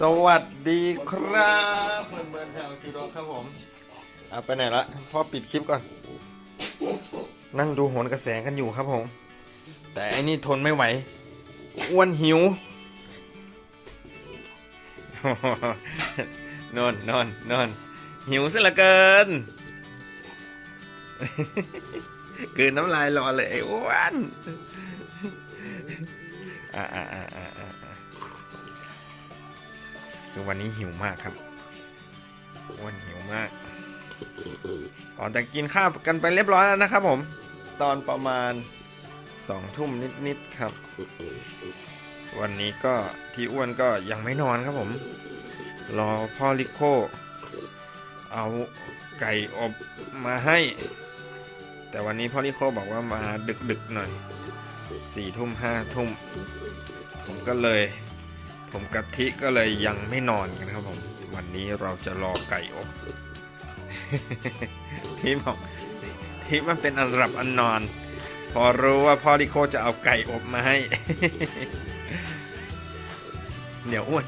สวัสดีครับเพื่อนเพื่อนๆชาวกิโลครับผมอะไปไหนละพ่อปิดคลิปก่อน นั่งดูโหนกระแสกันอยู่ครับผม แต่อันนี้ทนไม่ไหวอ้วนหิวนอนนอนนอนหิวซะเหลือเกินกลืนน้ำลายรอเลยอ้วนอ่าอ่าอ่าอ่า คือวันนี้หิวมากครับอ้วนหิวมากอ๋อแต่กินข้าวกันไปเรียบร้อยแล้วนะครับผม ตอนประมาณสองทุ่มนิดๆครับ วันนี้ก็ที่อ้วนก็ยังไม่นอนครับผม รอพ่อลิโคเอาไก่อบมาให้ แต่วันนี้พ่อลิโคบอกว่ามาดึกๆหน่อยสี่ทุ่มห้าทุ่ม ผมก็เลย ผมกะทิก็เลยยังไม่นอนกันครับผม วันนี้เราจะรอไก่อบที่บอกที่มันเป็นอันรับอันนอน พอรู้ว่าพ่อลิโคจะเอาไก่อบมาให้ เดี๋ยวอ้วน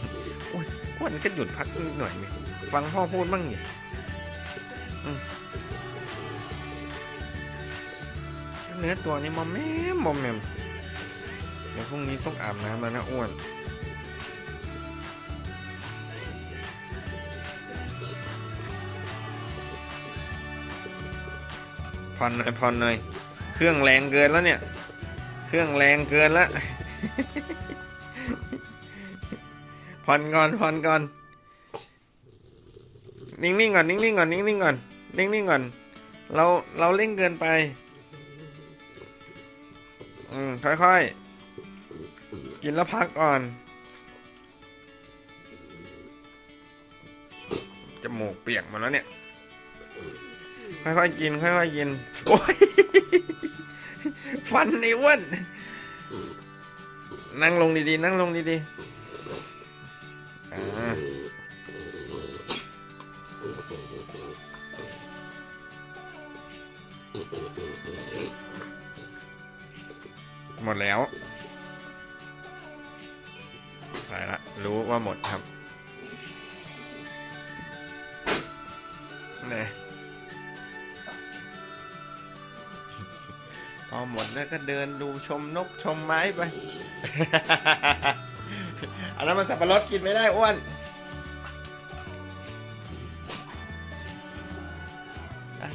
อ้วนอ้วนก็หยุดพักนิดหน่อยไหมฟังพ่อพูดบ้างดิอืมเนื้อตัวนี้มอมแมมมอมแมมเดี๋ยวพรุ่งนี้ต้องอาบน้ำแล้วนะอ้วน ผ่อนหน่อยผ่อนหน่อย เครื่องแรงเกินแล้วเนี่ย เครื่องแรงเกินล้วผ่อนก่อนผ่อนก่อน นิ่งๆก่อน นิ่งๆก่อน นิ่งๆก่อน นิ่งๆก่อน เรา เราเร่งเกินไป อืม ค่อยๆ กินแล้วพักก่อน จมูกเปียกมดแล้วเนี่ย ค่อยๆกิน ค่อยๆกิน โอ้ย ฟันไอ้อ้นนั่งลงดีๆ นั่งลงดีๆ อ่า หมดแล้วไปละ รู้ว่าหมดครับเนี่ย พอหมดแล้วก็เดินดูชมนกชมไม้ไป อันนั้นมันสับปะรดกินไม่ได้อ้วน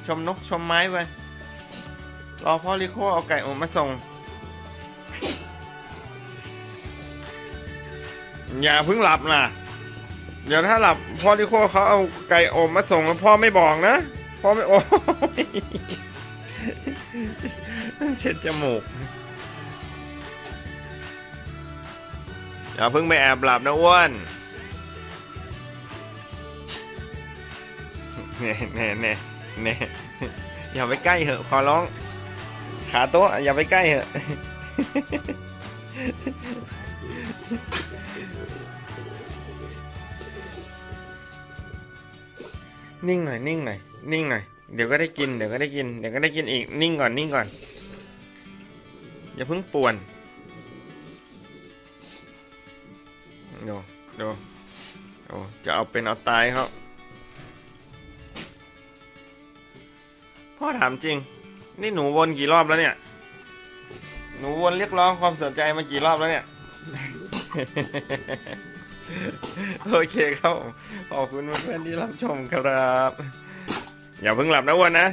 ชมนกชมไม้ไป รอพ่อริโคเอาไก่ออกมาส่ง อย่าเพิ่งหลับนะเดี๋ยวถ้าหลับพ่อริโคเขาเอาไก่อบมาส่งแล้วพ่อไม่บอกนะ พ่อไม่โอ้ เช็ดจมูก อย่าเพิ่งไปแอบหลับนะอ้วนเน่เน่เน่เน่อย่าไปใกล้เหอะขอร้อง ขาโต๊ะอย่าไปใกล้เหอะนิ่งหน่อยนิ่งหน่อยนิ่งหน่อย เดี๋ยวก็ได้กิน เดี๋ยวก็ได้กิน เดี๋ยวก็ได้กินอีก นิ่งก่อน นิ่งก่อน อย่าเพิ่งป่วนดูดูโอ้จะเอาเป็นเอาตายเขาพ่อถามจริง นี่หนูวนกี่รอบแล้วเนี่ย หนูวนเรียกร้องความสนใจมากี่รอบแล้วเนี่ย โอเคครับ ขอบคุณเพื่อนๆที่รับชมครับ อย่าเพิ่งหลับนะอ้วนนะ